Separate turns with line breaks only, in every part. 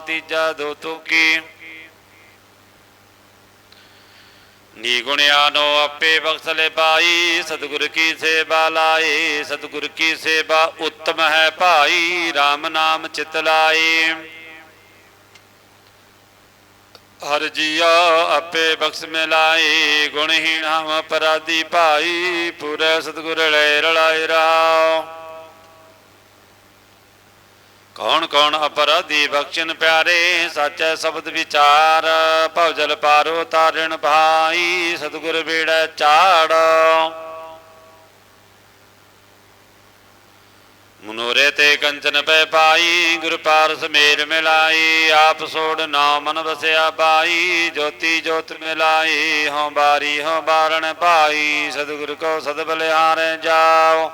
ਤੀਜਾ ਦੋ ਤੁਕੀ। ਨੀ ਆਪੇ ਬਖਸ਼ਲੇ ਪਾਈ ਸਤਿਗੁਰ ਕੀ ਸੇਵਾ ਲਾਏ, ਸਤਿਗੁਰ ਕੀ ਸੇਵਾ ਉੱਤਮ ਹੈ ਭਾਈ RAM ਨਾਮ ਚਿਤ ਲਾਏ। ਹਰ ਜੀਆ ਆਪੇ ਬਖਸ਼ ਮਿਲਾਏ, ਗੁਣਹੀਣ ਹਮ ਅਪਰਾਧੀ ਭਾਈ, ਪੂਰੇ ਸਤਿਗੁਰ ਲੈ ਰਲਾਏ ਰਾਓ ਕੌਣ ਕੌਣ ਅਪਰਾਧੀ ਬਖਸ਼ਣ ਪਿਆਰੇ, ਸਾਚੈ ਸ਼ਬਦ ਵਿਚਾਰ ਭਉ ਜਲ ਪਾਰੋ ਤਾਰਣ ਭਾਈ, ਸਤਿਗੁਰ ਬੇੜਾ ਚਾੜ। ਮਨੋਰੇ ਤੇ ਕੰਚਨ ਪੈ ਪਾਈ, ਗੁਰ ਪਾਰਸ ਮੇਰ ਮਿਲਾਈ, ਆਪ ਸੋੜ ਨਾ ਮਨ ਵਸਿਆ ਪਾਈ ਜੋਤੀ ਜੋਤ ਮਿਲਾਈ, ਹਉ ਬਾਰੀ ਹਉ ਬਾਰਣ ਪਾਈ ਸਤਿਗੁਰ ਕੋ ਸਦ ਬਲਿਹਾਰੈ ਜਾਓ।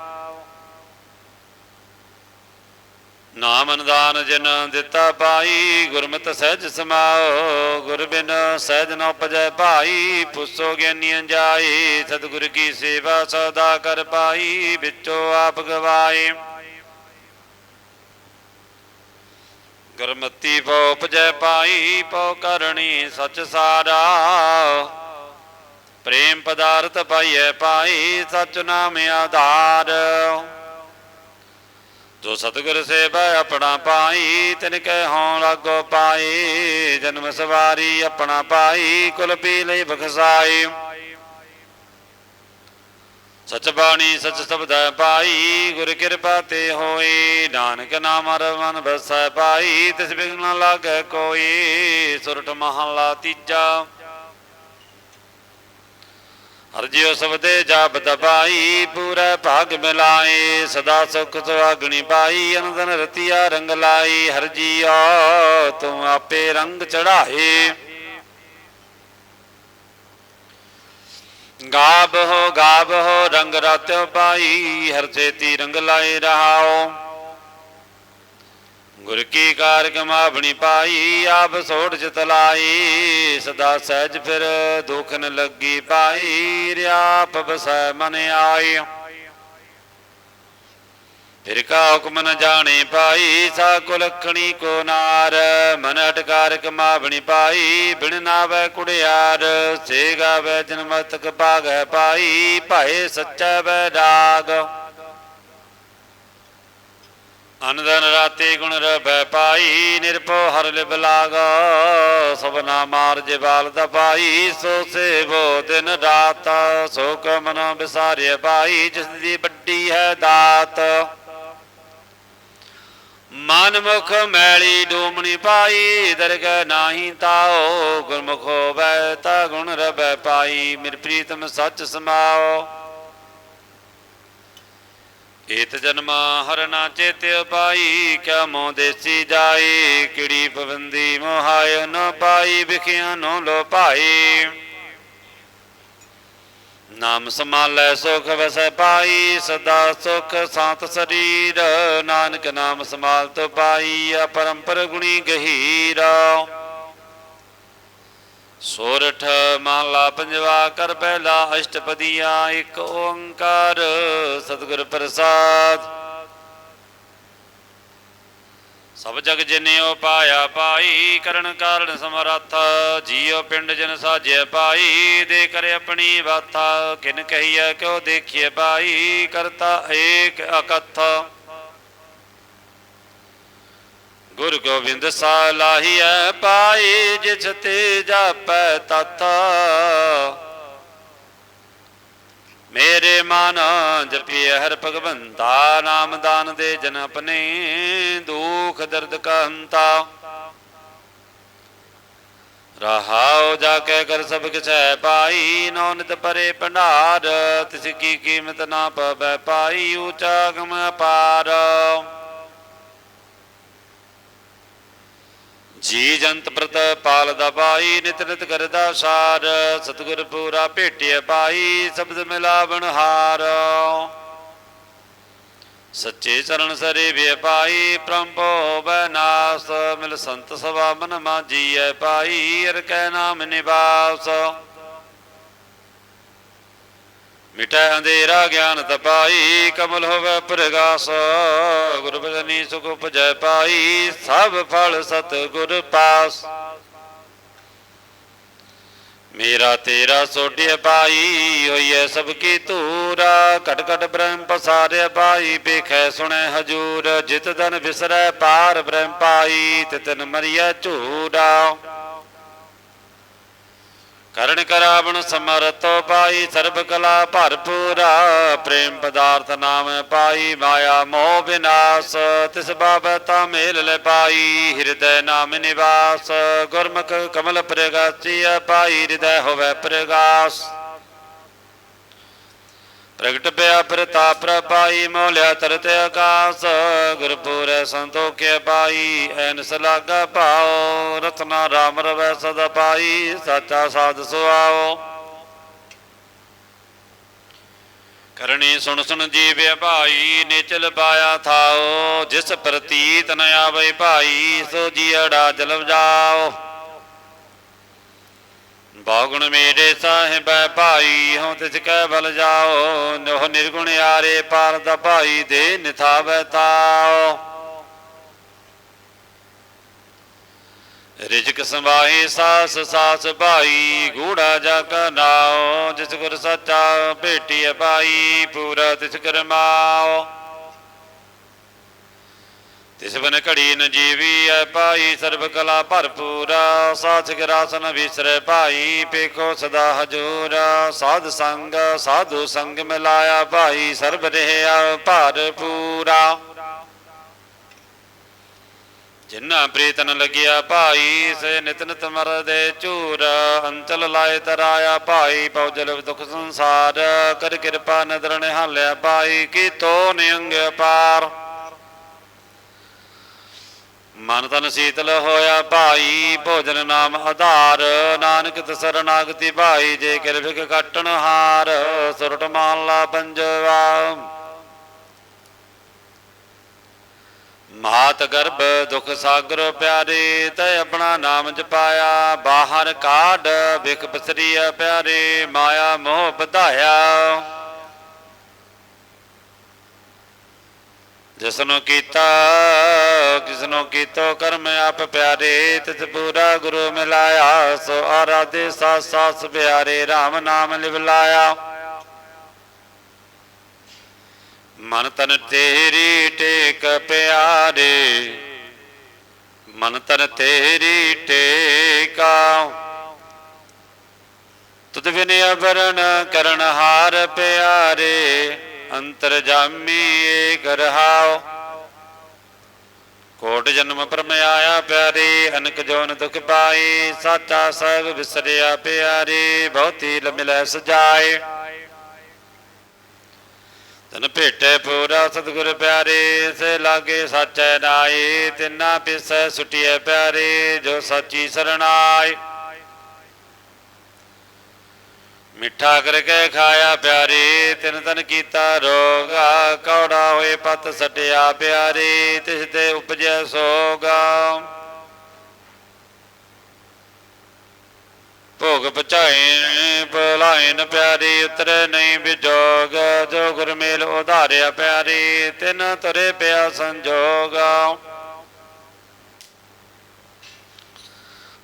ਨਾਮ ਅਨਦਾਨ ਜਿਨ ਦਿੱਤਾ ਪਾਈ ਗੁਰਮਤਿ ਸਹਿਜ ਸਮਾਓ, ਗੁਰ ਬਿਨ ਸਹਿਜ ਨ ਉਪਜੈ ਭਾਈ, ਪੁੱਸੋ ਗਿਆਨੀਆਂ ਜਾਏ ਸਤਿਗੁਰ ਕੀ ਸੇਵਾ ਸਦਾ ਕਰ ਪਾਈ, ਵਿੱਚੋ ਆਪ ਗਵਾਏ ਗੁਰਮਤੀ ਪਉ ਉਪਜੈ ਪਾਈ ਪਉ ਕਰਣੀ ਸਚ ਸਾਰਾ। ਪ੍ਰੇਮ ਪਦਾਰਥ ਪਾਈਐ ਪਾਈ ਸਚ ਨਾਮ ਆਧਾਰ। ਜੋ ਸਤਿਗੁਰ ਸੇਵਾ ਆਪਣਾ ਪਾਈ ਤਿਨ ਕੈ ਹੋਂ ਲਾਗੋ ਪਾਈ। ਜਨਮ ਸਵਾਰੀ ਆਪਣਾ ਪਾਈ ਕੁਲ ਪੀ ਲਈ ਬਖਸਾਈ। ਸਚ ਬਾਣੀ, ਸਚ ਸ਼ਬਦ ਹੈ ਪਾਈ। ਗੁਰ ਕਿਰਪਾ ਤੇ ਹੋਈ। ਨਾਨਕ ਨਾਮ ਹਰ ਬਸੈ ਪਾਈ। ਤਿਸ ਬਿਗਨ ਲਾਗੈ ਕੋਈ। ਸੁਰਟ ਮਹਲਾ ਤੀਜਾ। ਹਰ ਜਿਉ ਸਬਦੇ ਜਾਪ ਦਬਾਈ, ਪੂਰਾ ਭਾਗ ਮਿਲਾਏ, ਸਦਾ ਸੁਖ ਸੁਹਾਗਣੀ ਪਾਈ, ਅਨੰਦਨ ਰਤੀਆ ਰੰਗ ਲਾਈ, ਹਰ ਜੀਓ ਤੂੰ ਆਪੇ ਰੰਗ ਚੜਾਏ ਗਾਬ ਹੋ ਗਾਬ ਹੋ ਰੰਗ ਰਾਤਿਓ ਪਾਈ, ਹਰ ਚੇਤੀ ਰੰਗ ਲਾਏ ਰਹਾਓ। ਗੁਰ ਕੀ ਕਾਰ ਕਮਾਵਣੀ ਪਾਈ, ਆਪ ਸੋੜ ਚਿਤ ਲਾਈ ਸਦਾ ਸਹਿਜ ਫਿਰ ਦੁਖ ਨ ਲੱਗੀ ਪਾਈ ਰਿਆ ਬਸੈ ਮਨ ਆਈ। ਫਿਰ ਕਾ ਹੁਕਮ ਨ ਜਾਣੇ ਪਾਈ ਸਾ ਕੁਲਖਣੀ ਕੋ ਨਾਰ। ਮਨ ਅਟਕਾਰ ਕਮਾਵਣੀ ਪਾਈ, ਬਿਨ ਨਾਵੇ ਕੁੜਿਆਰ। ਸੇ ਗਾਵੇ ਜਨਮਤਕ ਭਾਗੈ ਪਾਈ, ਭਾਏ ਸੱਚਾ ਵੈ ਡਾਗ। ਅਨੰਦਨ ਰਾਤੇ ਗੁਣ ਰਬੈ ਪਾਈ, ਨਿਰਭਉ ਹਰ ਲਿਬ ਲਾਗ। ਸਭਨਾ ਮਾਰ ਜੇ ਬਾਲ ਦਾ ਪਾਈ ਸੋ ਸੇਵੋ ਦਿਨ ਰਾਤ। ਸੋ ਕਮਨ ਵਿਸਾਰਿਆ ਪਾਈ ਜਿਸ ਦੀ ਵੱਡੀ ਹੈ ਦਾਤ। ਮਨ ਮੁਖ ਮੈਲੀ ਡੂਮਣੀ ਪਾਈ ਦਰਗਹਿ ਨਾਹੀ ਤਾਓ ਗੁਰਮੁਖ ਹੋਵੈ ਤਾ ਗੁਣ ਰਬੈ ਪਾਈ ਮਿਰ ਪ੍ਰੀਤਮ ਸੱਚ ਸਮਾਓ ਏਤ ਜਨਮ ਹਰ ਨਾ ਚੇਤਿ ਪਾਈ, ਕਿਆ ਮੋਹ ਦੇਸੀ ਜਾਈ ਕਿੜੀ ਪਵੰਦੀ ਮੋਹਾਇ ਨ ਪਾਈ, ਵਿਖਿਆ ਨੋ ਲੋ ਭਾਈ। ਨਾਮ ਸਮਾਲੈ ਸੁਖ ਵਸੈ ਪਾਈ, ਸਦਾ ਸੁਖ ਸਾਤ ਸਰੀਰ, ਨਾਨਕ ਨਾਮ ਸਮਾਲ ਤੋ ਪਾਈ, ਅਪਰੰਪਰ ਗੁਣੀ ਗਹੀਰਾ। ਸੋਰਠ ਮਹਲਾ ਪੰਜਵਾ ਕਰ ਪਹਿਲਾ ਅਸ਼ਟਪਦੀਆ, ਇੱਕ ਓੰਕਾਰ, ਸਤਿਗੁਰ ਪ੍ਰਸਾਦ। ਸਭ ਜਗ ਜਿਨਿਓ ਪਾਇਆ ਪਾਈ, ਕਰਨ ਕਾਰਨ ਸਮਰੱਥ, ਜੀਉ ਪਿੰਡ ਜਨ ਸਾਜਿਆ ਪਾਈ, ਦੇ ਕਰੇ ਆਪਣੀ ਬਾਥਾ। ਕਿਨ ਕਹੀਐ, ਕਿਉ ਦੇਖੀਏ ਪਾਈ, ਕਰਤਾ ਏਕ ਅਕਥ। ਗੁਰ ਗੋਬਿੰਦ ਸਾਲਾਹੀਐ ਪਾਈ ਜਿਸ ਤੇ ਜਾਪੈ ਤਤ। ਮੇਰੇ ਮਨ ਜਪੀਐ ਹਰ ਭਗਵੰਤਾ, ਨਾਮ ਦਾਨ ਦੇ ਜਨ ਆਪਣੇ, ਦੁਖ ਦਰਦ ਕਾ ਹੰਤਾ ਰਹਾਉ ਜਾ ਕੇ ਕਰ ਸਭ ਕਿਛੈ ਪਾਈ ਨੌ ਨਿਤ ਪਰੇ ਭੰਡਾਰ, ਤਿਸ ਕੀ ਕੀਮਤ ਨਾ ਪਵੈ ਪਾਈ, ਊਚਾ ਗਮ ਅਪਾਰ। ਜੀ ਜੰਤ ਪ੍ਰਤ ਪਾਲ ਦਾ ਪਾਈ ਨਿਤ ਨਿਤ ਕਰਦਾ ਸਾਰ। ਸਤਿਗੁਰ ਪੂਰਾ ਭੇਟਿਆ ਪਾਈ ਸ਼ਬਦ ਮਿਲਾਵਣ ਹਾਰ। ਸੱਚੇ ਚਰਨ ਸਰੇ ਵੇ ਪਾਈ ਪ੍ਰੰਭੋ ਹੋਵੈ ਨਾਸ। ਮਿਲ ਸੰਤ ਸਭਾ ਮਨ ਮਾਜੀਐ ਪਾਈ ਅਰ ਕੈ ਨਾਮ ਨਿਵਾਸ। ਮਿਟੈ ਅੰਧੇਰਾ ਗਿਆਨ ਤਪਾਈ, ਕਮਲ ਹੋਵੇ ਪ੍ਰਗਾਸ। ਗੁਰ ਬਚਨੀ ਸੁਖ ਉਪਜੈ ਪਾਈ, ਸਭ ਫਲ ਸਤ ਗੁਰ ਪਾਸ। ਮੇਰਾ ਤੇਰਾ ਸੋਢਿਆ ਪਾਈ ਹੋਈਐ ਸਭ ਕੀ ਧੂਰਾ। ਘਟ ਘਟ ਬ੍ਰਹਮ ਪਸਾਰਿਆ ਪਾਈ, ਵੇਖੈ ਸੁਣੈ ਹਜੂਰ। ਜਿਤ ਦਨ ਵਿਸਰੈ ਪਾਰ ਬ੍ਰਹਮ ਪਾਈ, ਤਿਤਨ ਮਰੀਐ ਝੂਰਾ। ਕਰਨ ਕਰਾਵਣ ਸਮਰਤੋ ਪਾਈ, ਸਰਬ ਕਲਾ ਭਰਪੂਰਾ, ਪ੍ਰੇਮ ਪਦਾਰਥ ਨਾਮ ਪਾਈ, ਮਾਇਆ ਮੋਹ ਵਿਨਾਸ਼, ਤਿਸ ਬਾਬਤਾ ਮੇਲ ਲੈ ਪਾਈ ਹਿਰਦੈ ਨਾਮ ਨਿਵਾਸ, ਗੁਰਮੁਖ ਕਮਲ ਪ੍ਰਗਾਸੀਆ ਪਾਈ ਹਿਰਦੈ ਹੋਵੇ ਪ੍ਰਗਾਸ। ਪ੍ਰਗਟ ਪਿਆ ਪ੍ਰਤਾਪ ਪ੍ਰਪਾਈ ਮੋਲਿਆ ਤਰਤ ਆਕਾਸ, ਗੁਰਪੂਰੈ ਸੰਤੋਖਿ ਪਾਈ ਐਨਸ ਲਾਗਾ ਭਾਉ, ਰਤਨਾ ਰਾਮ ਰਵੈ ਸਦਾ ਪਾਈ, ਸਾਚਾ ਸਾਧ ਸੁਆਓ ਕਰਨੀ ਸੁਣ ਸੁਣ ਜੀਵਿਆ ਭਾਈ, ਨਿਚਲ ਪਾਇਆ ਥਾਓ ਜਿਸ ਪ੍ਰਤੀਤ ਨ ਆਵੇ ਭਾਈ, ਸੋ ਜੀ ਅੜਾ ਜਲਵ ਜਾਓ ਬਾਗੁਣ ਮੇਰੇ ਸਾਹਿਬੈ ਭਾਈ, ਹਉ ਤਿਸ ਕੈ ਬਲ ਜਾਓ, ਨੋਹ ਨਿਰਗੁਣ ਆਰੇ ਪਾਰ ਦਾ ਭਾਈ, ਦੇ ਨਿਥਾਵੈ ਤਾਓ। ਰਿਜਕ ਸੰਵਾਹੀ ਸਾਸ ਸਾਸ ਭਾਈ, ਗੂੜਾ ਜਾ ਕਾ ਨਾਉ ਜਿਸ ਗੁਰ ਸੱਚਾ ਭੇਟੀਐ ਭਾਈ, ਪੂਰਾ ਤਿਸ ਕਰਮਾਓ। ਤਿਸ ਬਨ ਘੜੀ ਨ ਜੀਵੀ ਐ ਪਾਈ ਸਰਬ ਕਲਾ ਭਰਪੂਰਾ ਸਾਚ ਗਰਾਸਨ ਵਿਸਰੈ ਭਾਈ ਪੇਖੋ ਸਦਾ ਹਜੂਰ। ਸਾਧ ਸੰਗ, ਸਾਧੂ ਸੰਗ ਮਿਲਾਇਆ ਭਾਈ, ਸਰਬ ਰਹਿਆ ਭਰਪੂਰਾ। ਜਿਨ੍ਹਾਂ ਪ੍ਰੀਤਨ ਲਗਿਆ ਭਾਈ, ਸੇ ਨਿਤਨ ਨਿਤ ਮਰਦੇ ਚੂਰ ਅੰਚਲ ਲਾਏ ਤਰਾਇਆ ਭਾਈ, ਪਉਜਲ ਦੁਖ ਸੰਸਾਰ। ਕਰ ਕਿਰਪਾ ਨਦਰ ਨਿਹਾਲਿਆ ਭਾਈ, ਕੀ ਤੋ ਨਿਅੰਗ ਪਾਰ ਮਨ ਤਨ ਸੀਤਲ ਹੋਇਆ ਭਾਈ, ਭੋਜਨ ਨਾਮ ਆਧਾਰ। ਨਾਨਕ ਤਸਰਨਾਗਤੀ ਭਾਈ, ਜੇ ਕਿਰਪਿਕ ਕੱਟਣ ਹਾਰ, ਸੁਰਟ ਮਾਲਾ ਪੰਜਵਾ। ਮਾਤ ਗਰਭ ਦੁਖ ਸਾਗਰ ਪਿਆਰੇ, ਤੈ ਆਪਣਾ ਨਾਮ ਜਪਾਇਆ। ਬਾਹਰ ਕਾਢ ਵਿਖ ਬਸਰੀਆ ਪਿਆਰੇ, ਮਾਇਆ ਮੋਹ ਵਧਾਇਆ। ਜਿਸਨੂੰ ਕੀਤਾ ਕਿਸਨੂੰ ਕੀਤੋ ਕਰਮ ਆਪ ਪਿਆਰੇ ਤਿਸ ਪੂਰਾ ਗੁਰੂ ਮਿਲਾਇਆ, ਸੋ ਆਰਾਧੇ ਸਾਸ ਸਾਸ ਪਿਆਰੇ RAM ਨਾਮ ਲਿਵਲਾਇਆ। ਮਨ ਤਨ ਤੇਰੀ ਟੇਕ ਪਿਆਰੇ, ਮਨ ਤਨ ਤੇਰੀ ਟੇਕਾ ਤੁਧ ਬਿਨ ਅਵਰਣ ਕਰਨ ਹਾਰ ਪਿਆਰੇ, ਅੰਤਰ ਜਾਮੀ ਏਕ ਰਹਾਉ ਕੋਟ ਜਨਮ ਪਰਮ ਆਇਆ ਪਿਆਰੇ, ਅਨਕ ਜੋਨ ਦੁਖ ਪਾਈ, ਸਾਚਾ ਸਭ ਵਿਸਰਿਆ ਪਿਆਰੇ ਬਹੁਤੀ ਮਿਲੈ ਸਜਾਏ। ਤਨ ਭੇਟੇ ਪੂਰਾ ਸਤਿਗੁਰ ਪਿਆਰੇ, ਸੇ ਲਾਗੇ ਸਾਚੈ ਨਾਏ ਤਿਨਾ ਪਿਸੈ ਸੁਟਿਐ ਪਿਆਰੇ, ਜੋ ਸੱਚੀ ਸਰਣਾਏ ਮਿੱਠਾ ਕਰਕੇ ਖਾਇਆ ਪਿਆਰੀ, ਤਿਨ ਤਨ ਕੀਤਾ ਰੋਗਾ। ਕੌੜਾ ਹੋਏ ਪਤ ਸਟਿਆ ਪਿਆਰੇ, ਤਿਸ ਤੇ ਉਪਜੈ ਸੋਗਾ। ਭੋਗ ਪਚਾਏ ਭਲਾਇਨ ਪਿਆਰੀ, ਉਤਰੇ ਨਹੀਂ ਵਿਜੋਗ ਜੋ ਗੁਰਮੇਲ ਉਧਾਰਿਆ ਪਿਆਰੀ, ਤਿਨ ਤਰੇ ਪਿਆ ਸੰਜੋਗਾ।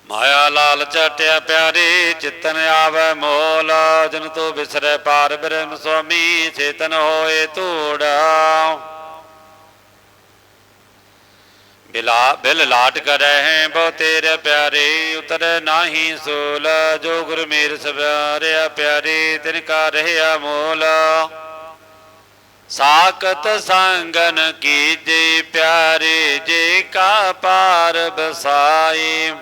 ਮਾਇਆ ਲਾਲ ਚਟਿਆ ਪਿਆਰੀ, ਚਿਤਨ ਆਵੇ ਮੋਲ, ਜਨ ਤੋ ਵਿਸਰੈ ਪਾਰ ਬ੍ਰਹਮ ਸੁਆਮੀ, ਚੇਤਨ ਹੋਏ ਧੂੜਾ। ਬਿਲਾ, ਬਿਲ ਲਾਟ ਕਰੈ ਹੈ ਬਹੁ ਤੇਰੇ ਪਿਆਰੇ, ਉਤਰੈ ਨਾਹੀ ਸੋਲ, ਜੋ ਗੁਰ ਮੇਰ ਸਵਾਰਿਆ ਪਿਆਰੇ, ਤਿਨ ਕਾ ਰਹਿਆ ਮੋਲ। ਸਾਖਤ ਸੰਗਨ ਕੀਜੇ ਪਿਆਰੇ, ਜੇ ਕਾ ਪਾਰ ਬਸਾਈ।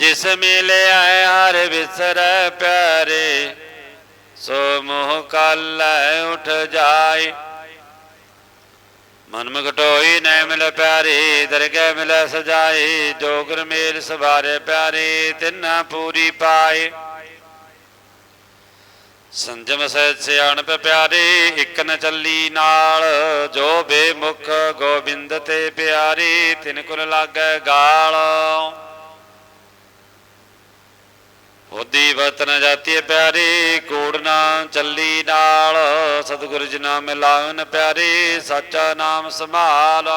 ਜਿਸ ਮਿਲਿਆ ਹਰ ਵਿਸਰੈ ਪਿਆਰੇ, ਸੋ ਮੋਹ ਕਾਲੈ ਉਠ ਜਾਏ। ਮਨ ਮਗਟੋਈ ਨੈ ਮਿਲ ਪਿਆਰੇ, ਦਰਗਹਿ ਮਿਲੈ ਸਜਾਏ ਜੋ ਮੇਲ ਸਵਾਰੇ ਪਿਆਰੇ, ਤਿੰਨਾ ਪੂਰੀ ਪਾਏ। ਸੰਜਮ ਸਹਿ ਸਿਆਣਪ ਪਿਆਰੇ, ਇਕ ਨ ਚੱਲੀ ਨਾਲ, ਜੋ ਬੇਮੁਖ ਗੋਬਿੰਦ ਤੇ ਪਿਆਰੀ, ਤਿਨ ਕੁਲ ਲਾਗੈ ਗਾਲ। ਹੋਦੀ ਵਤਨ ਜਾਤੀ ਪਿਆਰੀ, ਕੂੜ ਨਾ ਚੱਲੀ ਨਾਲ। ਸਤਿਗੁਰ ਜੀ ਨਾਮ ਮਿਲਾਵਨ ਪਿਆਰੀ, ਸੱਚਾ ਨਾਮ ਸੰਭਾਲ।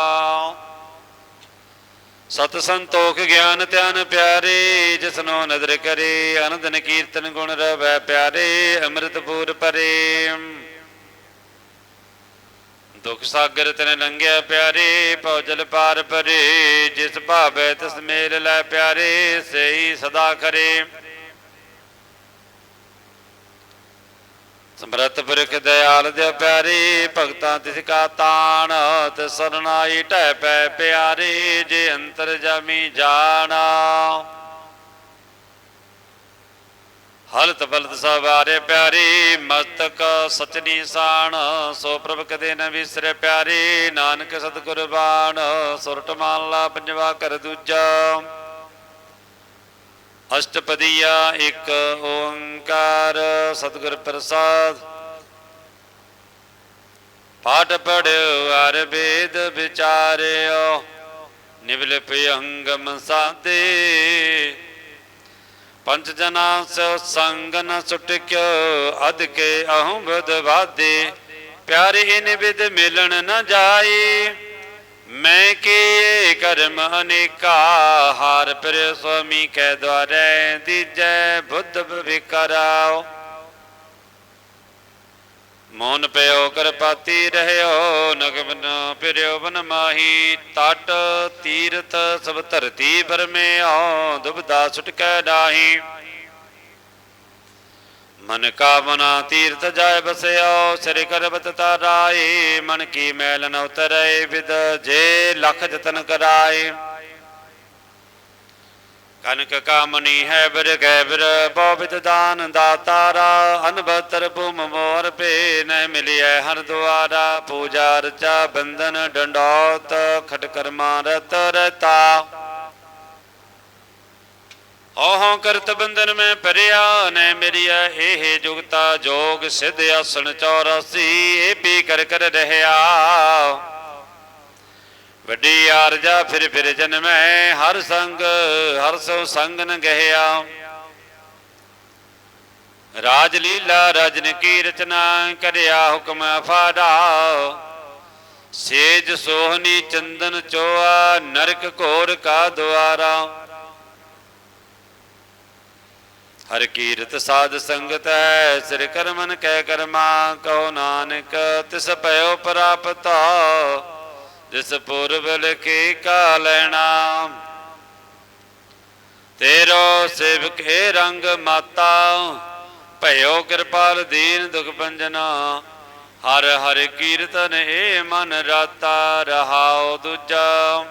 ਸਤ ਸੰਤੋਖ ਗਿਆਨ ਧਿਆਨ ਪਿਆਰੇ ਜਿਸਨੋ ਨਦਰ ਕਰੇ, ਅਨੰਦਨ ਕੀਰਤਨ ਗੁਣ ਰਵੈ ਪਿਆਰੇ ਅੰਮ੍ਰਿਤ ਪੂਰ। ਪਰੇ ਦੁਖ ਸਾਗਰ ਤਨ ਲੰਘਿਆ ਪਿਆਰੇ ਭਉ ਜਲ ਪਾਰ ਪਰੇ, ਜਿਸ ਭਾਵੈ ਤਿਸ ਮੇਲ ਲੈ ਪਿਆਰੇ ਸਹੀ ਸਦਾ ਕਰੇ। ਸਮਰਤ ਪੁਰਖ ਦਇਆਲ ਦੇ ਪਿਆਰੇ, ਭਗਤਾਂ ਤਿਸ ਕਾ ਤਾਣ, ਤੇ ਸਰਨਾਈ ਢਹਿ ਪੈ ਪਿਆਰੇ, ਜੇ ਅੰਤਰ ਜਾਮੀ ਜਾਣਾ। ਹਲਤ ਬਲਤ ਸਵਾਰੇ ਪਿਆਰੀ, ਮਸਤਕ ਸਚਨੀ ਸਾਣ, ਸੋ ਪ੍ਰਭ ਕਦੇ ਨ ਵਿਸਰੇ ਪਿਆਰੇ, ਨਾਨਕ ਸਤਿਗੁਰ ਬਾਣ ਸੁਰਟ ਮਾਲਾ ਪੰਜਵਾ ਕਰ ਦੂਜਾ। ਅਸ਼ਟਪਦੀਆ ਇੱਕ ਓੰਕਾਰ, ਸਤਿਗੁਰ ਪ੍ਰਸਾਦ। ਪਾਠ ਪੜਿਓ ਅਰ ਵੇਦ ਵਿਚਾਰਿਓ, ਨਿਵਲ ਪਿਅੰਗਮ ਸਾਤੇ ਪੰਜ ਜਨਾ ਸੋ ਸੰਗ ਨ ਸੁਟਕਿਓ ਅਦ ਕੇ ਅਹੰ ਬਦ ਵਾਦੇ ਪਿਆਰੇ ਇਨ ਵਿਦ ਮਿਲਣ ਨ ਜਾਏ। ਮੈਂ ਕੀ ਕਰਮ ਅਨੇਕਾ, ਹਾਰ ਪਰ ਸੁਆਮੀ ਕੈ ਦਵਾਰੇ ਦੀਜੈ ਬੁੱਧ ਵਿਕਰਾਓ। ਮੋਨ ਪਿਓ ਕਰਪਾਤੀ ਰਹਿਓ ਨਗਮਨ ਫਿਰਿਓ ਬਨ ਮਾਹੀ, ਤਟ ਤੀਰਥ ਸਭ ਧਰਤੀ ਬਰਮਿਓ ਦੁਬਦਾ ਛੁਟਕੈ ਨਾਹੀ। ਮਨ ਕਾਮਨਾ ਤੀਰਥ ਜਾਇ ਬਸਿਓ, ਸ੍ਰੀ ਕਰਬਤ ਤਾਰਾਏ ਮਨ ਕੀ ਮੈਲ ਨ ਉਤਰੈ, ਵਿਦ ਜੇ ਲਖ ਜਤਨ ਕਰਾਏ। ਕਨਕ ਕਾਮਨੀ ਹੈ ਬਿਰ ਗੈ ਬਿਰ ਬੋਬਿਤ ਦਾਨ ਦਾਤਾਰਾ ਅਨਬਤਰ ਭੂਮ ਮੋਰ ਪੇ ਨ ਮਿਲਿਐ ਹਰ ਦੁਆਰਾ, ਪੂਜਾ ਰਚਾ ਬੰਦਨ ਡੰਡੌਤ ਖਟ ਕਰਮਾ ਰਤ ਰਤਾ। ਓਹੋਂ ਕਰਤ ਬੰਧਨ ਮੈਂ ਭਰਿਆ ਨੈ ਮੇਰੀਆ ਇਹ ਜੁਗਤਾ ਜੋਗ ਸਿਧ ਆਸਣ 84 ਇਹ ਵੀ ਕਰ ਕਰ ਰਹਿਆ। ਵੱਡੀ ਆਰਜਾ ਫਿਰ ਫਿਰ ਜਨਮੈ ਹਰ ਸੰਗ, ਹਰ ਸੋ ਸੰਗ ਨ ਗਹਿਆ। ਰਾਜ ਲੀਲਾ ਰਜਨ ਕੀ ਰਚਨਾ ਕਰਿਆ ਹੁਕਮ ਫਾਦਾ ਸੇਜ ਸੋਹਨੀ ਚੰਦਨ ਚੋਆ, ਨਰਕ ਘੋਰ ਕਾ ਦੁਆਰਾ। ਹਰ ਕੀਰਤ ਸਾਧ ਸੰਗਤ ਹੈ ਸਿਰ ਕਰਮਨ ਕੈ ਕਰਮਾ, ਕਹੋ ਨਾਨਕ, ਤਿਸ ਭਇਓ ਪ੍ਰਾਪਤਾ, ਜਿਸ ਪੁਰਬ ਲਿਖੀ ਕਾ ਲੈਣਾ। ਤੇਰੋ ਸੇਵਕ ਏ ਰੰਗ ਮਾਤਾ, ਭਇਓ ਕਿਰਪਾਲ ਦੀਨ ਦੁਖ ਭੰਜਨਾ, ਹਰ ਹਰ ਕੀਰਤਨ ਏ ਮਨ ਰਾਤਾ ਰਹਾਉ ਦੂਜਾ।